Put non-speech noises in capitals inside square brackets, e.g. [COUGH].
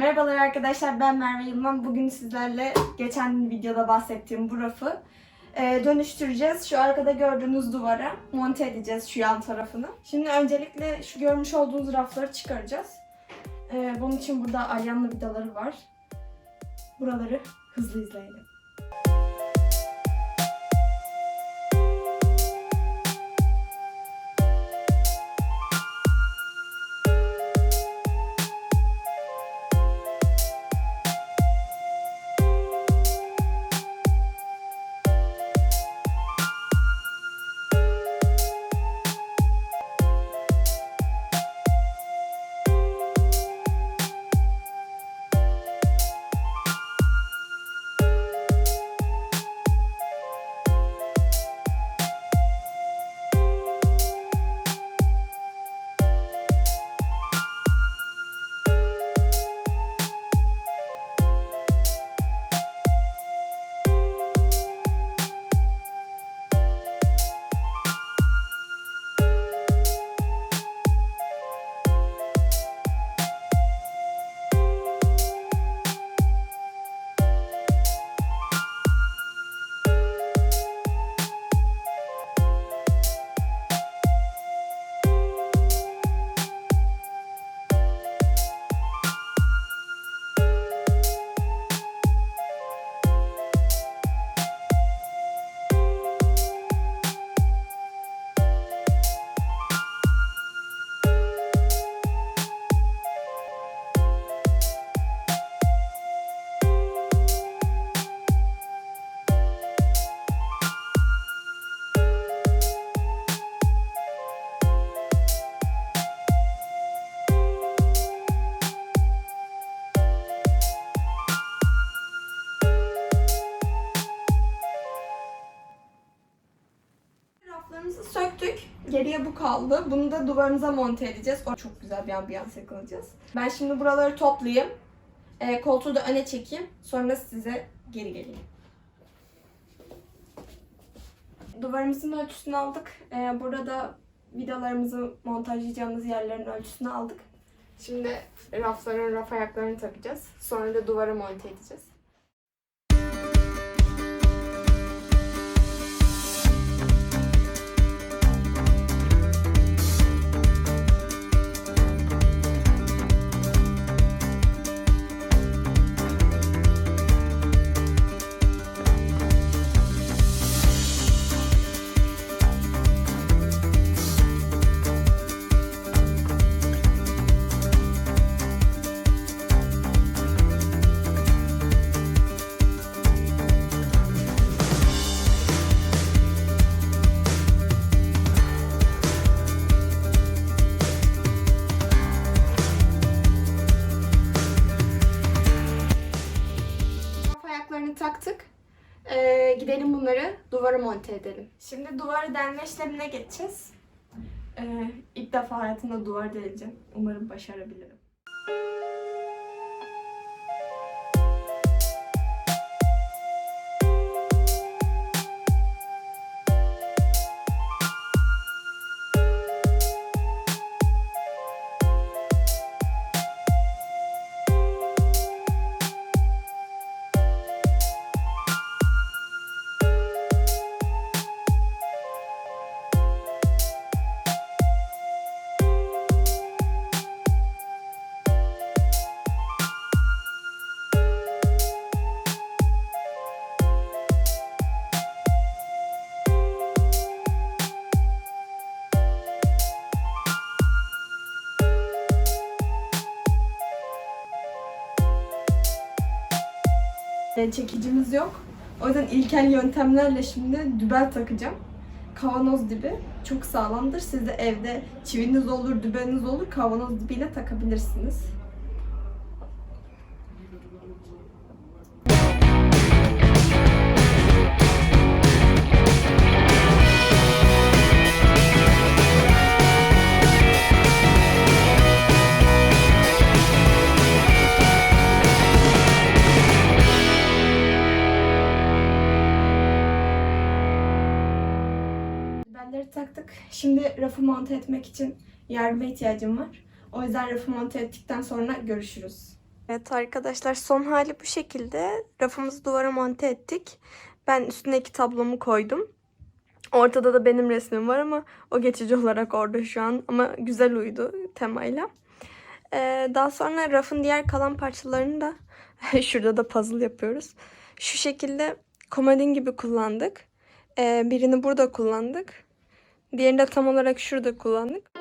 Merhabalar arkadaşlar ben Merve Yılmaz. Bugün sizlerle geçen videoda bahsettiğim bu rafı e, dönüştüreceğiz. Şu arkada gördüğünüz duvara monte edeceğiz şu yan tarafını. Şimdi öncelikle şu görmüş olduğunuz rafları çıkaracağız. E, bunun için burada alyanlı vidaları var. Buraları hızlı izleyelim. Geriye bu kaldı. Bunu da duvarımıza monte edeceğiz. O çok güzel bir ambiyans yakalayacağız. Ben şimdi buraları toplayayım. Ee, koltuğu da öne çekeyim. Sonra size geri geleyim. Duvarımızın ölçüsünü aldık. Ee, burada vidalarımızı montajlayacağımız yerlerin ölçüsünü aldık. Şimdi rafların raf ayaklarını takacağız. Sonra da duvara monte edeceğiz. Raf ayaklarını taktık. Ee, gidelim bunları duvara monte edelim. Şimdi duvarı delme işlemine geçeceğiz. Ee, ilk defa hayatımda duvar deleceğim. Umarım başarabilirim. Yani çekicimiz yok. O yüzden ilkel yöntemlerle şimdi dübel takacağım. Kavanoz dibi çok sağlamdır. Siz de evde çiviniz olur, dübeniniz olur. Kavanoz dibiyle takabilirsiniz. Dübelleri taktık. Şimdi rafı monte etmek için yardıma ihtiyacım var. O yüzden rafı monte ettikten sonra görüşürüz. Evet arkadaşlar son hali bu şekilde. Rafımızı duvara monte ettik. Ben üstündeki tablomu koydum. Ortada da benim resmim var ama o geçici olarak orada şu an. Ama güzel uydu temayla. Ee, daha sonra rafın diğer kalan parçalarını da [LAUGHS] şurada da puzzle yapıyoruz. Şu şekilde komodin gibi kullandık. Ee, birini burada kullandık. Diğerini de tam olarak şurada kullandık.